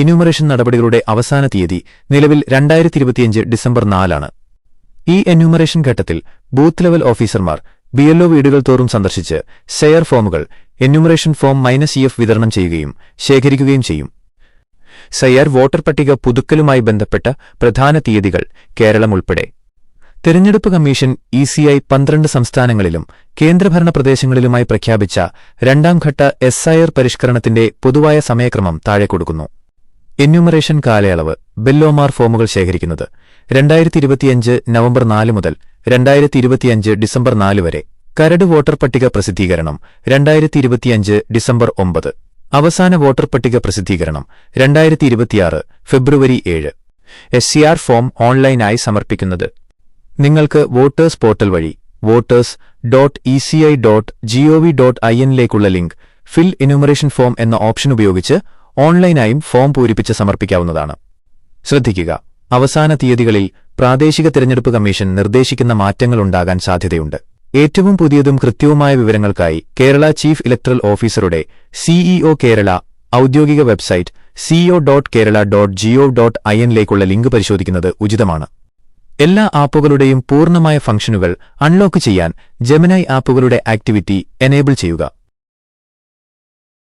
Enumeration നടപടികളുടെ അവസാന തീയതി നിലവിൽ രണ്ടായിരത്തി ഇരുപത്തിയഞ്ച് ഡിസംബർ നാലാണ്. ഈ എന്യൂമറേഷൻ ഘട്ടത്തിൽ ബൂത്ത് ലെവൽ ഓഫീസർമാർ ബിഎൽഒ വീടുകൾ തോറും സന്ദർശിച്ച് ഷെയർ ഫോമുകൾ enumeration form minus E F വിതരണം ചെയ്യുകയും ശേഖരിക്കുകയും ചെയ്യും. സയ്യാർ വോട്ടർ പട്ടിക പുതുക്കലുമായി ബന്ധപ്പെട്ട പ്രധാന തീയതികൾ കേരളം ഉൾപ്പെടെ. തെരഞ്ഞെടുപ്പ് കമ്മീഷൻ ഇസിഐ പന്ത്രണ്ട് സംസ്ഥാനങ്ങളിലും കേന്ദ്രഭരണ പ്രദേശങ്ങളിലുമായി പ്രഖ്യാപിച്ച രണ്ടാംഘട്ട എസ് പരിഷ്കരണത്തിന്റെ പൊതുവായ സമയക്രമം താഴെ കൊടുക്കുന്നു. എന്യൂമറേഷൻ കാലയളവ് ബെല്ലോമാർ ഫോമുകൾ ശേഖരിക്കുന്നത് രണ്ടായിരത്തി ഇരുപത്തിയഞ്ച് നവംബർ നാല് മുതൽ രണ്ടായിരത്തി ഇരുപത്തിയഞ്ച് ഡിസംബർ നാല് വരെ. കരട് വോട്ടർ പട്ടിക പ്രസിദ്ധീകരണം രണ്ടായിരത്തി ഇരുപത്തിയഞ്ച് ഡിസംബർ ഒമ്പത്. അവസാന വോട്ടർ പട്ടിക പ്രസിദ്ധീകരണം രണ്ടായിരത്തി ഇരുപത്തിയാറ് ഫെബ്രുവരി ഏഴ്. എസ് സി ആർ ഫോം ഓൺലൈനായി സമർപ്പിക്കുന്നത്. നിങ്ങൾക്ക് വോട്ടേഴ്സ് പോർട്ടൽ വഴി voters dot E C I dot G O V dot I എന്നിലേക്കുള്ള link fill enumeration form എന്ന ഓപ്ഷൻ ഉപയോഗിച്ച് ഓൺലൈനായും ഫോം പൂരിപ്പിച്ച് സമർപ്പിക്കാവുന്നതാണ്. ശ്രദ്ധിക്കുക അവസാന തീയതികളിൽ പ്രാദേശിക തിരഞ്ഞെടുപ്പ് കമ്മീഷൻ നിർദ്ദേശിക്കുന്ന മാറ്റങ്ങളുണ്ടാകാൻ സാധ്യതയുണ്ട്. ഏറ്റവും പുതിയതും കൃത്യവുമായ വിവരങ്ങൾക്കായി കേരള ചീഫ് ഇലക്ടറൽ ഓഫീസറുടെ സിഇഒ കേരള ഔദ്യോഗിക website CEO dot Kerala dot G O dot I എന്നിലേക്കുള്ള link പരിശോധിക്കുന്നത് ഉചിതമാണ്. എല്ലാ ആപ്പുകളുടെയും പൂർണമായ ഫംഗ്ഷനുകൾ അൺലോക്ക് ചെയ്യാൻ ജെമിനൈ ആപ്പുകളുടെ ആക്ടിവിറ്റി എനേബിൾ ചെയ്യുക.